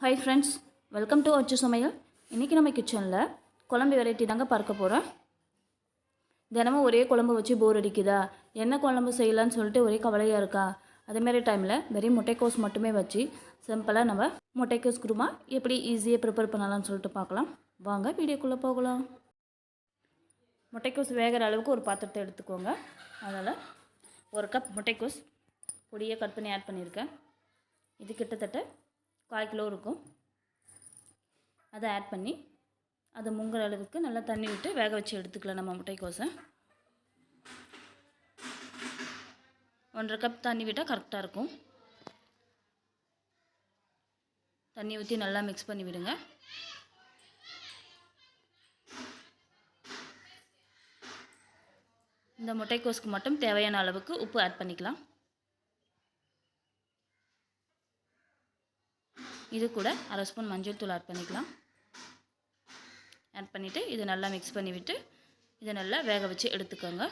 Hi friends welcome to அச்சு சமையல் இன்றைக்கி நம்ம கிச்சனில் குழம்பு வெரைட்டி தாங்க பார்க்க போகிறோம் தினமும் ஒரே குழம்பு வச்சு போர் அடிக்குதா? என்ன குழம்பு செய்யலான்னு சொல்லிட்டு ஒரே கவலையாக இருக்கா? அதேமாரி டைமில் வெறும் முட்டைக்கோஸ் மட்டுமே வச்சு சிம்பிளாக நம்ம முட்டைக்கோஸ் குருமா எப்படி ஈஸியாக ப்ரிப்பேர் பண்ணலாம்னு சொல்லிட்டு பார்க்கலாம். வாங்க வீடியோக்குள்ளே போகலாம். முட்டைக்கோஸ் வேகிற அளவுக்கு ஒரு பாத்திரத்தை எடுத்துக்கோங்க. அதில் ஒரு கப் முட்டைக்கோஸ் பொடியை கட் பண்ணி ஆட் பண்ணியிருக்கேன். இது கிட்டத்தட்ட கால் கிலோ இருக்கும். அதை ஆட் பண்ணி அதை முங்குற அளவுக்கு நல்லா தண்ணி விட்டு வேக வச்சு எடுத்துக்கலாம் நம்ம முட்டைக்கோஸை ஒன்றரை கப் தண்ணி விட்டால் கரெக்டாக இருக்கும். தண்ணி ஊற்றி நல்லா மிக்ஸ் பண்ணி விடுங்க. இந்த முட்டைக்கோஸ்க்கு மட்டும் தேவையான அளவுக்கு உப்பு ஆட் பண்ணிக்கலாம். இது கூட அரை ஸ்பூன் மஞ்சள் தூள் ஆட் பண்ணிக்கலாம். ஆட் பண்ணிவிட்டு இதை நல்லா மிக்ஸ் பண்ணிவிட்டு இதை நல்லா வேக வச்சு எடுத்துக்கோங்க.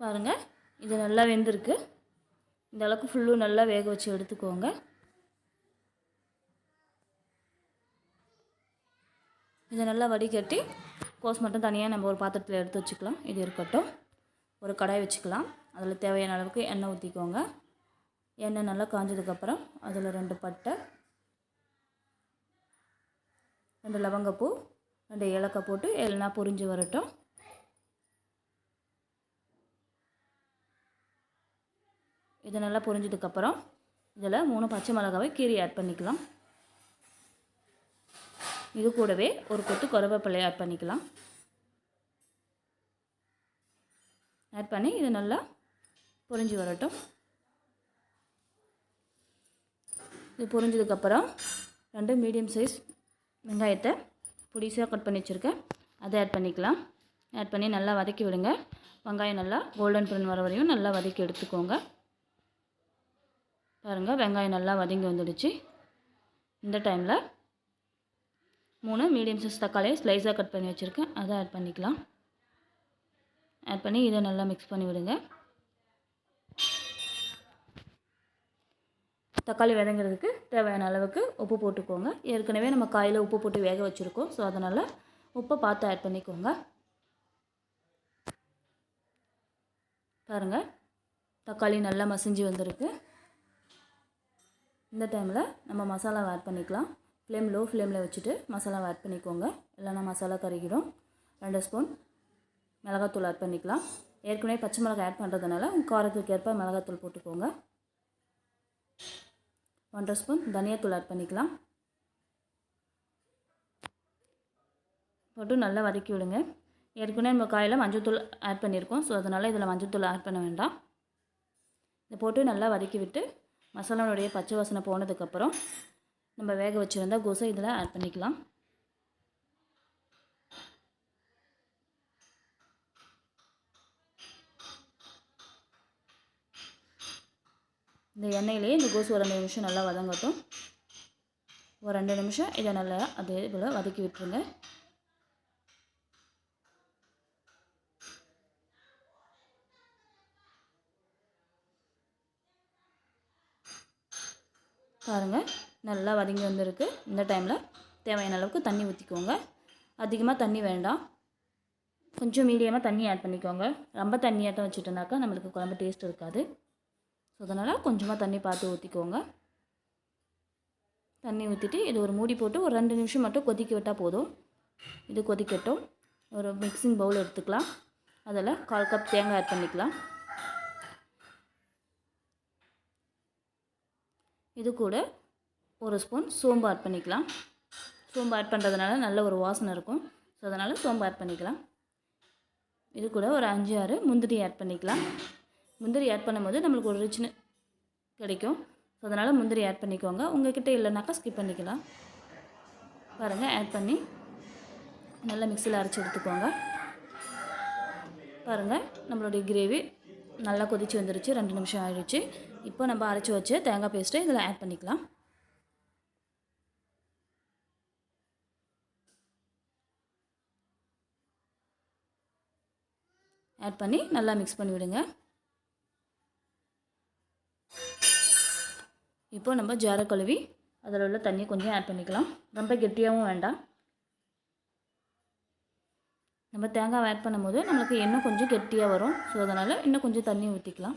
பாருங்கள் இது நல்லா வெந்திருக்கு. இந்த அளவுக்கு ஃபுல்லும் நல்லா வேக வச்சு எடுத்துக்கோங்க. இதை நல்லா வடிகட்டி கோஸ் மட்டும் தனியாக நம்ம ஒரு பாத்திரத்தில் எடுத்து வச்சுக்கலாம். இது இருக்கட்டும். ஒரு கடாய் வச்சுக்கலாம். அதில் தேவையான அளவுக்கு எண்ணெய் ஊற்றிக்கோங்க எண்ணெய் நல்லா காஞ்சதுக்கப்புறம் அதில் ரெண்டு பட்டை ரெண்டு லவங்கப்பூ ரெண்டு ஏலக்காய் போட்டு எல்லாம் பொரிஞ்சு வரட்டும். இது நல்லா பொரிஞ்சதுக்கப்புறம் இதில் மூணு பச்சை மிளகாவை கீரி ஆட் பண்ணிக்கலாம். இது கூடவே ஒரு கொத்து கருவேப்பிலை ஆட் பண்ணிக்கலாம். ஆட் பண்ணி இது நல்லா பொரிஞ்சு வரட்டும். இது பொரிஞ்சதுக்கப்புறம் ரெண்டு மீடியம் சைஸ் வெங்காயத்தை பொடிசாக கட் பண்ணி வச்சுருக்கேன். அதை ஆட் பண்ணிக்கலாம். ஆட் பண்ணி நல்லா வதக்கி விடுங்க. வெங்காயம் நல்லா கோல்டன் ப்ரௌன் வர வரையும் நல்லா வதக்கி எடுத்துக்கோங்க. பாருங்கள் வெங்காயம் நல்லா வதங்கி வந்துடுச்சு. இந்த டைமில் மூணு மீடியம் சைஸ் தக்காளியை ஸ்லைஸாக கட் பண்ணி வச்சுருக்கேன். அதை ஆட் பண்ணிக்கலாம். ஆட் பண்ணி இதை நல்லா மிக்ஸ் பண்ணி விடுங்க. தக்காளி விதங்கிறதுக்கு தேவையான அளவுக்கு உப்பு போட்டுக்கோங்க. ஏற்கனவே நம்ம காயில் உப்பு போட்டு வேக வச்சுருக்கோம். ஸோ அதனால் உப்பை பார்த்து ஆட் பண்ணிக்கோங்க. பாருங்கள் தக்காளி நல்லா மசிஞ்சு வந்திருக்கு. இந்த டைமில் நம்ம மசாலாவை ஆட் பண்ணிக்கலாம். ஃப்ளேம் லோ ஃப்ளேமில் வச்சுட்டு மசாலாவை ஆட் பண்ணிக்கோங்க. இல்லைனா மசாலா கறிக்கிறோம் ரெண்டு ஸ்பூன் மிளகாத்தூள் ஆட் பண்ணிக்கலாம். ஏற்கனவே பச்சை மிளகாய் ஆட் பண்ணுறதுனால உங்கள் காரத்துக்கு ஏற்ப மிளகாத்தூள் போட்டுக்கோங்க. ஒன்றரை ஸ்பூன் தனியாத்தூள் ஆட் பண்ணிக்கலாம். போட்டு நல்லா வதக்கி விடுங்க. ஏற்கனவே நம்ம காயில் மஞ்சள்தூள் ஆட் பண்ணியிருக்கோம் ஸோ அதனால் இதில் மஞ்சத்தூள் ஆட் பண்ண வேண்டாம். இதை போட்டு நல்லா வதக்கி விட்டு மசாலாவுடைய பச்சை வாசனை போனதுக்கப்புறம் நம்ம வேக வச்சுருந்தா கோஸை இதில் ஆட் பண்ணிக்கலாம். இந்த எண்ணெயிலேயே இந்த கோசு ஒரு ரெண்டு நிமிஷம் நல்லா வதங்கட்டும். ஒரு ரெண்டு நிமிஷம் இதை நல்லா அதே போல் வதக்கி விட்டுருங்க. பாருங்கள் நல்லா வதங்கி வந்திருக்கு. இந்த டைமில் தேவையான அளவுக்கு தண்ணி ஊற்றிக்கோங்க அதிகமாக தண்ணி வேண்டாம். கொஞ்சம் மீடியமாக தண்ணி ஆட் பண்ணிக்கோங்க. ரொம்ப தண்ணியாட்டம் வச்சுட்டோம்னாக்கா நம்மளுக்கு குழம்பு டேஸ்ட் இருக்காது. ஸோ அதனால் கொஞ்சமாக தண்ணி பார்த்து ஊற்றிக்கோங்க தண்ணி ஊற்றிட்டு இது ஒரு மூடி போட்டு ஒரு ரெண்டு நிமிஷம் மட்டும் கொதிக்க விட்டால் போதும். இது கொதிக்கட்டும். ஒரு மிக்சிங் பவுல் எடுத்துக்கலாம். அதில் கால் கப் தேங்காய் ஆட் பண்ணிக்கலாம். இது கூட ஒரு ஸ்பூன் சோம்பு ஆட் பண்ணிக்கலாம். சோம்பு ஆட் பண்ணுறதுனால நல்ல ஒரு வாசனை இருக்கும். ஸோ அதனால் சோம்பு ஆட் பண்ணிக்கலாம். இது கூட ஒரு அஞ்சு ஆறு முந்திரி ஆட் பண்ணிக்கலாம். முந்திரி ஆட் பண்ணும்போது நம்மளுக்கு ஒரு ரிச்னு கிடைக்கும். ஸோ அதனால் முந்திரி ஆட் பண்ணிக்கோங்க. உங்கள்கிட்ட இல்லைனாக்கா ஸ்கிப் பண்ணிக்கலாம். பாருங்கள் ஆட் பண்ணி நல்லா மிக்சியில் அரைச்சி எடுத்துக்கோங்க. பாருங்கள் நம்மளுடைய கிரேவி நல்லா கொதித்து வந்துருச்சு. ரெண்டு நிமிஷம் ஆயிடுச்சு. இப்போ நம்ம அரைச்சி வச்சு தேங்காய் பேஸ்ட்டை இதில் ஆட் பண்ணிக்கலாம். ஆட் பண்ணி நல்லா மிக்ஸ் பண்ணி விடுங்க. இப்போ நம்ம ஜார கழுவி அதில் உள்ள தண்ணி கொஞ்சம் ஆட் பண்ணிக்கலாம். ரொம்ப கெட்டியாகவும் வேண்டாம். நம்ம தேங்காய் ஆட் பண்ணும்போது நம்மளுக்கு இன்னும் கொஞ்சம் கெட்டியாக வரும். ஸோ அதனால் இன்னும் கொஞ்சம் தண்ணி ஊற்றிக்கலாம்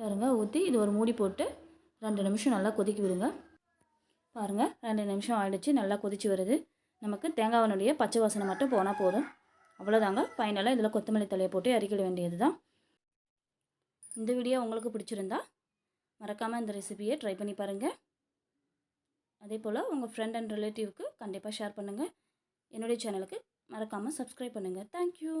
பாருங்கள் ஊற்றி இது ஒரு மூடி போட்டு ரெண்டு நிமிஷம் நல்லா கொதிக்க விடுங்க. பாருங்கள் ரெண்டு நிமிஷம் ஆயிடுச்சு நல்லா கொதிச்சு வருது. நமக்கு தேங்காவனுடைய பச்சை வாசனை மட்டும் போனால் போதும். அவ்வளோதாங்க ஃபைனலாக இதில் கொத்தமல்லி தலையை போட்டு இறக்கிட வேண்டியது தான் இந்த வீடியோ உங்களுக்கு பிடிச்சிருந்தா மறக்காமல் இந்த ரெசிபியை ட்ரை பண்ணி பாருங்கள் அதே போல் உங்கள் ஃப்ரெண்ட் அண்ட் ரிலேட்டிவ்க்கு கண்டிப்பாக ஷேர் பண்ணுங்கள் என்னுடைய சேனலுக்கு மறக்காமல் சப்ஸ்கிரைப் பண்ணுங்கள் தேங்க்யூ